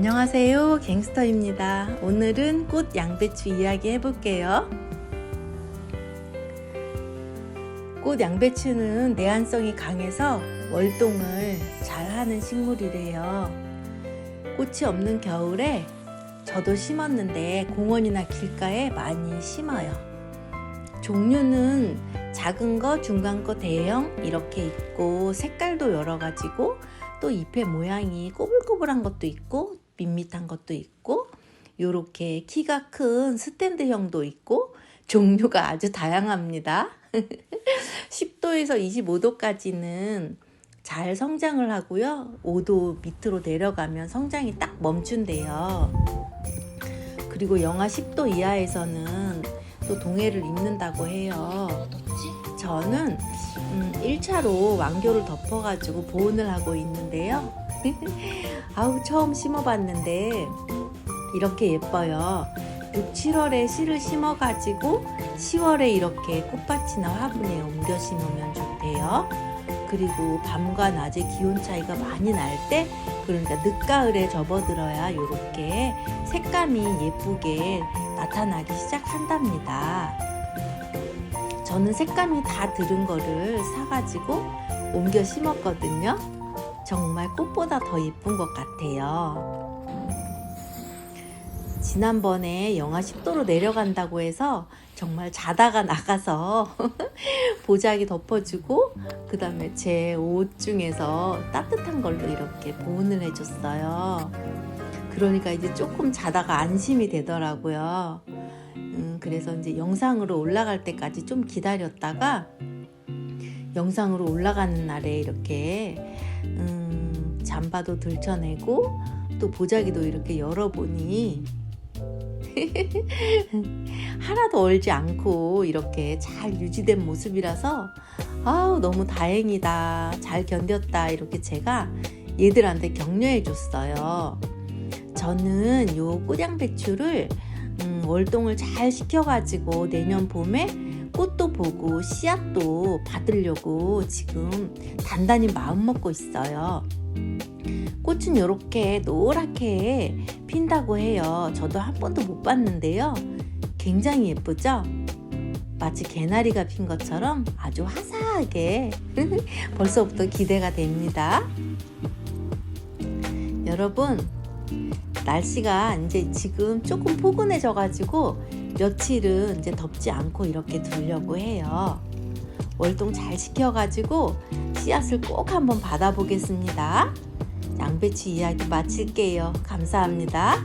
안녕하세요. 갱스터입니다. 오늘은 꽃 양배추 이야기 해볼게요. 꽃 양배추는 내한성이 강해서 월동을 잘하는 식물이래요. 꽃이 없는 겨울에 저도 심었는데 공원이나 길가에 많이 심어요. 종류는 작은 거, 중간 거, 대형 이렇게 있고 색깔도 여러 가지고 또 잎의 모양이 꼬불꼬불한 것도 있고 밋밋한 것도 있고 요렇게 키가 큰 스탠드형도 있고 종류가 아주 다양합니다. 10도에서 25도까지는 잘 성장을 하고요. 5도 밑으로 내려가면 성장이 딱 멈춘대요. 그리고 영하 10도 이하에서는 또 동해를 입는다고 해요. 저는 음, 1차로 왕교를 덮어가지고 보온을 하고 있는데요. 아우 처음 심어봤는데 이렇게 예뻐요. 6, 7월에 씨를 심어가지고 10월에 이렇게 꽃밭이나 화분에 옮겨 심으면 좋대요. 그리고 밤과 낮의 기온 차이가 많이 날 때, 그러니까 늦가을에 접어들어야 이렇게 색감이 예쁘게 나타나기 시작한답니다. 저는 색감이 다 들은 거를 사가지고 옮겨 심었거든요. 정말 꽃보다 더 예쁜 것 같아요. 지난번에 영하 10도로 내려간다고 해서 정말 자다가 나가서 보자기 덮어주고 그 다음에 제 옷 중에서 따뜻한 걸로 이렇게 보온을 해줬어요. 그러니까 이제 조금 자다가 안심이 되더라고요. 음, 그래서 이제 영상으로 올라갈 때까지 좀 기다렸다가 영상으로 올라가는 날에 이렇게 음, 잠바도 들쳐내고 또 보자기도 이렇게 열어보니 하나도 얼지 않고 이렇게 잘 유지된 모습이라서 아우 너무 다행이다. 잘 견뎠다. 이렇게 제가 얘들한테 격려해 줬어요. 저는 요 꼬량배추를 음, 월동을 잘 시켜가지고 내년 봄에 꽃도 보고 씨앗도 받으려고 지금 단단히 마음 먹고 있어요. 꽃은 이렇게 노랗게 핀다고 해요. 저도 한 번도 못 봤는데요. 굉장히 예쁘죠? 마치 개나리가 핀 것처럼 아주 화사하게 벌써부터 기대가 됩니다. 여러분, 날씨가 이제 지금 조금 포근해져 가지고 며칠은 이제 덥지 않고 이렇게 두려고 해요. 월동 잘 시켜 가지고 씨앗을 꼭 한번 받아 보겠습니다. 양배추 이야기 마칠게요. 감사합니다.